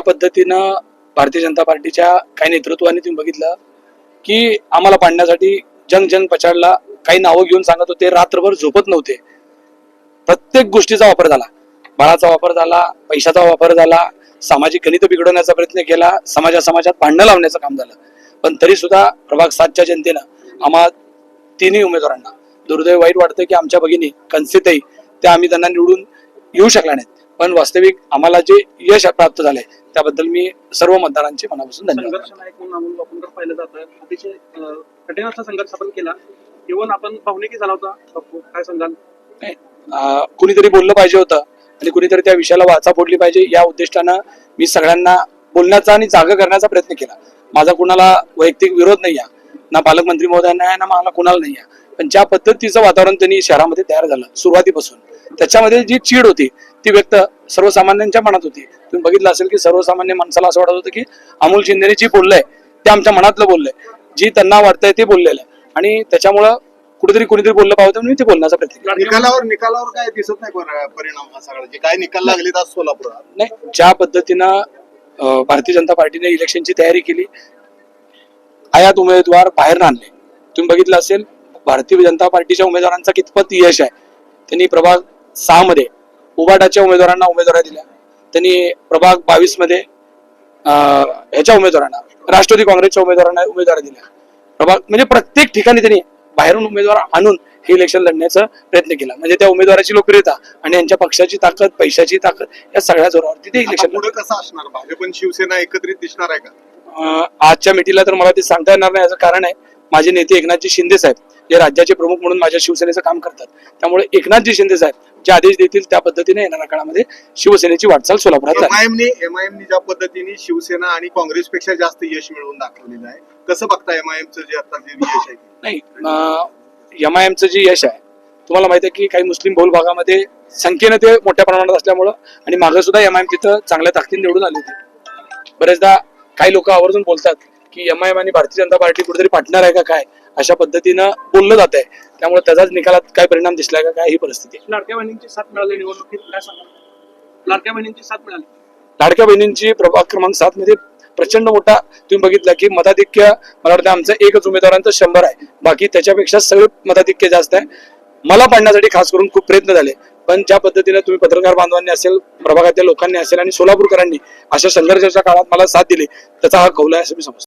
पद्धतीनं भारतीय जनता पार्टीच्या काही नेतृत्वाने तुम्ही बघितलं की आम्हाला पाडण्यासाठी जंग जंग पछाडला काही नावं घेऊन सांगत होते रात्रभर झोपत नव्हते. प्रत्येक गोष्टीचा वापर झाला. बाळाचा वापर झाला पैशाचा वापर झाला सामाजिक गणित बिघडवण्याचा प्रयत्न केला समाजा समाजात भांडणं लावण्याचं काम झालं. पण तरी सुद्धा प्रभाग सातच्या जनतेनं आम्हा तिन्ही उमेदवारांना दुर्दैव वाईट वाटतं की आमच्या भगिनी कन्सितही त्या आम्ही त्यांना निवडून येऊ शकल्या नाहीत. पण वास्तविक आम्हाला जे यश प्राप्त झालंय त्याबद्दल मी सर्व मतदारांचे मनापासून धन्यवाद. संघर्ष नायक म्हणून अमोल बापूंकर पाहिलं जातं अतिशय अं, कठीण असा संघर्ष आपण केला. इव्हन आपण भावनिकी झाला होता बापू काय सांगाल? नाही, अं, कुणीतरी बोललं पाहिजे होतं आणि कुणीतरी त्या विषयाला वाचा फोडली पाहिजे. या उद्दिष्टानं मी सगळ्यांना बोलण्याचा आणि जागा करण्याचा प्रयत्न केला. माझा कुणाला वैयक्तिक विरोध नाही आहे ना पालकमंत्री महोदयांना आहे ना मला कुणाला नाही आहे पण ज्या पद्धतीचं वातावरण त्यांनी शहरामध्ये तयार झालं सुरुवातीपासून त्याच्यामध्ये जी चीड होती ती व्यक्त सर्वसामान्यांच्या मनात होती. तुम्ही बघितलं असेल की सर्वसामान्य माणसाला असं वाटत होतं की अमोल शिंदेने जी बोललंय ते आमच्या मनातलं बोललंय. जी त्यांना वाटतंय ते बोललेलं आहे. आणि त्याच्यामुळं कुठेतरी कुणीतरी बोललं पाहिजे म्हणून मी ते बोलण्याचा प्रयत्न केला. निकालावर निकालावर काय दिसत नाही पर- परिणाम हा सगळा. जे काय निकाल लागले आज सोलापुरात. नाही ज्या पद्धतीनं भारतीय जनता पार्टीने इलेक्शनची तयारी केली आयात उमेदवार बाहेर आणले. तुम्ही बघितलं असेल भारतीय जनता पार्टीच्या उमेदवारांचा कितपत यश आहे. त्यांनी प्रभाग सहा मध्ये उबाटाच्या उमेदवारांना उमेदवारी दिल्या. त्यांनी प्रभाग बावीसमध्ये अं, ह्याच्या उमेदवारांना राष्ट्रवादी काँग्रेसच्या उमेदवारांना उमेदवारी दिल्या. प्रभाग म्हणजे प्रत्येक ठिकाणी त्यांनी बाहेरून उमेदवार आणून हे इलेक्शन लढण्याचा प्रयत्न केला. म्हणजे त्या उमेदवाराची लोकप्रियता आणि यांच्या पक्षाची ताकद पैशाची ताकद या सगळ्या जोरावरती ते आता इलेक्शन पुढे कसं असणार? भाजप शिवसेना एकत्रित दिसणार आहे का? आजच्या मिटिंगला तर मला ते सांगता येणार नाही याचं कारण आहे माझे नेते एकनाथजी शिंदे साहेब. जे राज्याचे प्रमुख म्हणून माझ्या शिवसेनेचं काम करतात. त्यामुळे एकनाथजी शिंदे साहेब जे आदेश देतील त्या पद्धतीने येणाऱ्या काळामध्ये शिवसेनेची वाटचाल सोलापुरात एमआयएमनी एमआयएमनी ज्या पद्धतीने शिवसेना आणि काँग्रेसपेक्षा जास्त यश मिळवून दाखवलेलं आहे कसं बघता एमआयएमचं जे आता जे यश आहे? नाही एम आय एमचं जे यश आहे तुम्हाला माहिती आहे की काही मुस्लिम बहुल भागामध्ये संख्येनं ते मोठ्या प्रमाणात असल्यामुळं आणि मागं सुद्धा एम आय एम तिथं चांगल्या ताकदीने निवडून आली होती. बरेचदा काही लोक आवर्जून बोलतात की एम आय एम आणि भारतीय जनता पार्टी कुठेतरी पार्टनर आहे का काय? अशा पद्धतीनं बोललं जात आहे त्यामुळे त्याचाच निकालात काय परिणाम दिसलाय का काय ही परिस्थिती लाडक्या बहिणींची साथ मिळाली निवडणुकीत काय सांगाल लाडक्या बहिणींची साथ मिळाली. लाडक्या बहिणींची प्रभाग क्रमांक सात मध्ये प्रचंड मोठा तुम्ही बघितलं की मताधिक्य मला वाटतं आमचं एकच उमेदवारांचं शंभर आहे. बाकी त्याच्यापेक्षा सगळे मताधिक्य जास्त आहे. मला पाडण्यासाठी खास करून खूप प्रयत्न झाले. पण ज्या पद्धतीने तुम्ही पत्रकार बांधवांनी असेल प्रभागातील लोकांनी असेल आणि सोलापूरकरांनी अशा संघर्षाच्या काळात मला साथ दिली त्याचा हा कौल आहे असं मी समजतो.